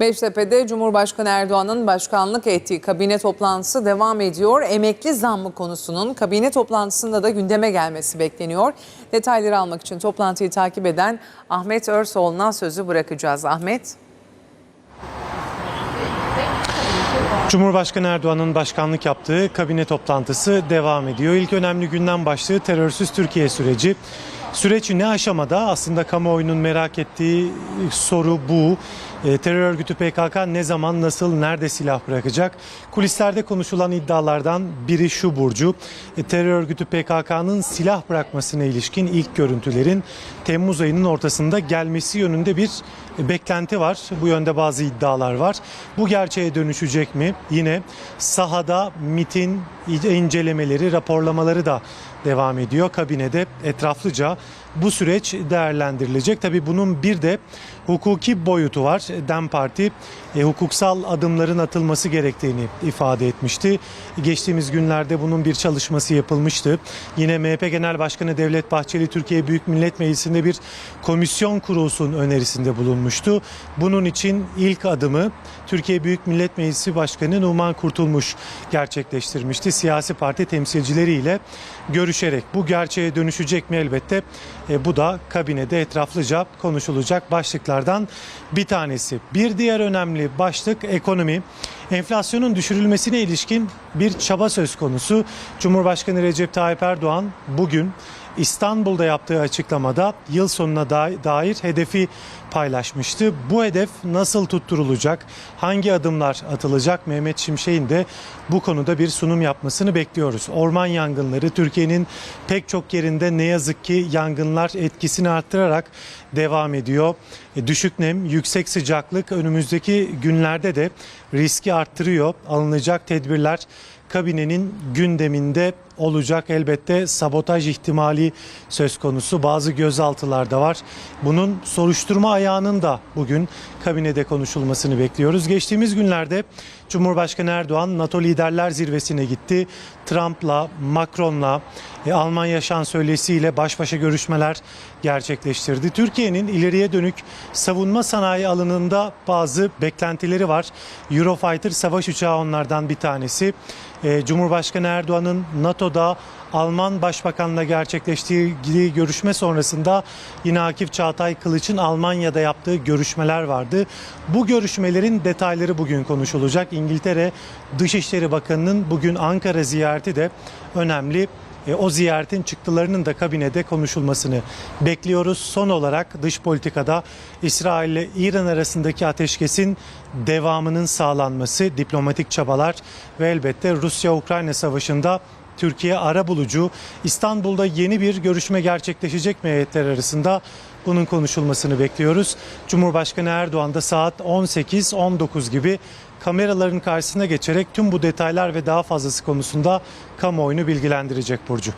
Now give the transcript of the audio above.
Beştepe'de Cumhurbaşkanı Erdoğan'ın başkanlık ettiği kabine toplantısı devam ediyor. Emekli zammı konusunun kabine toplantısında da gündeme gelmesi bekleniyor. Detayları almak için toplantıyı takip eden Ahmet Örsoğlu'na sözü bırakacağız. Ahmet. Cumhurbaşkanı Erdoğan'ın başkanlık yaptığı kabine toplantısı devam ediyor. İlk önemli gündem başlığı terörsüz Türkiye süreci. Süreç ne aşamada? Aslında kamuoyunun merak ettiği soru bu. E, terör örgütü PKK ne zaman, nasıl, nerede silah bırakacak? Kulislerde konuşulan iddialardan biri şu Burcu. E, terör örgütü PKK'nın silah bırakmasına ilişkin ilk görüntülerin Temmuz ayının ortasında gelmesi yönünde bir e, beklenti var. Bu yönde bazı iddialar var. Bu gerçeğe dönüşecek mi? Yine sahada MIT'in incelemeleri, raporlamaları da devam ediyor. Kabinede etraflıca bu süreç değerlendirilecek. Tabii bunun bir de hukuki boyutu var. DEM Parti e, hukuksal adımların atılması gerektiğini ifade etmişti. Geçtiğimiz günlerde bunun bir çalışması yapılmıştı. Yine MHP Genel Başkanı Devlet Bahçeli Türkiye Büyük Millet Meclisi'nde bir komisyon kurulsun önerisinde bulunmuştu. Bunun için ilk adımı Türkiye Büyük Millet Meclisi Başkanı Numan Kurtulmuş gerçekleştirmişti. Siyasi parti temsilcileriyle görüşerek bu gerçeğe dönüşecek mi elbette e, bu da kabinede etraflıca konuşulacak başlıklardan bir tanesi. Bir diğer önemli başlık ekonomi. Enflasyonun düşürülmesine ilişkin bir çaba söz konusu. Cumhurbaşkanı Recep Tayyip Erdoğan bugün İstanbul'da yaptığı açıklamada yıl sonuna dair hedefi paylaşmıştı. Bu hedef nasıl tutturulacak? Hangi adımlar atılacak? Mehmet Şimşek'in de bu konuda bir sunum yapmasını bekliyoruz. Orman yangınları Türkiye'nin pek çok yerinde ne yazık ki yangınlar etkisini arttırarak devam ediyor. E, düşük nem, yüksek sıcaklık önümüzdeki günlerde de riski arttırıyor. Alınacak tedbirler kabinenin gündeminde olacak. Elbette sabotaj ihtimali söz konusu. Bazı gözaltılar da var. Bunun soruşturma ayağının da bugün kabinede konuşulmasını bekliyoruz. Geçtiğimiz günlerde Cumhurbaşkanı Erdoğan NATO Liderler Zirvesi'ne gitti. Trump'la, Macron'la, e, Almanya şansölyesiyle baş başa görüşmeler gerçekleştirdi. Türkiye'nin ileriye dönük savunma sanayi alanında bazı beklentileri var. Eurofighter savaş uçağı onlardan bir tanesi. E, Cumhurbaşkanı Erdoğan'ın NATO'da Alman Başbakan'la gerçekleştiği görüşme sonrasında yine Akif Çağatay Kılıç'ın Almanya'da yaptığı görüşmeler vardı. Bu görüşmelerin detayları bugün konuşulacak. İngiltere Dışişleri Bakanı'nın bugün Ankara ziyareti de önemli. E, o ziyaretin çıktılarının da kabinede konuşulmasını bekliyoruz. Son olarak dış politikada İsrail ile İran arasındaki ateşkesin devamının sağlanması, diplomatik çabalar ve elbette Rusya-Ukrayna savaşında Türkiye ara bulucu. İstanbul'da yeni bir görüşme gerçekleşecek mi heyetler arasında? Bunun konuşulmasını bekliyoruz. Cumhurbaşkanı Erdoğan da saat 18-19 gibi kameraların karşısına geçerek tüm bu detaylar ve daha fazlası konusunda kamuoyunu bilgilendirecek Burcu.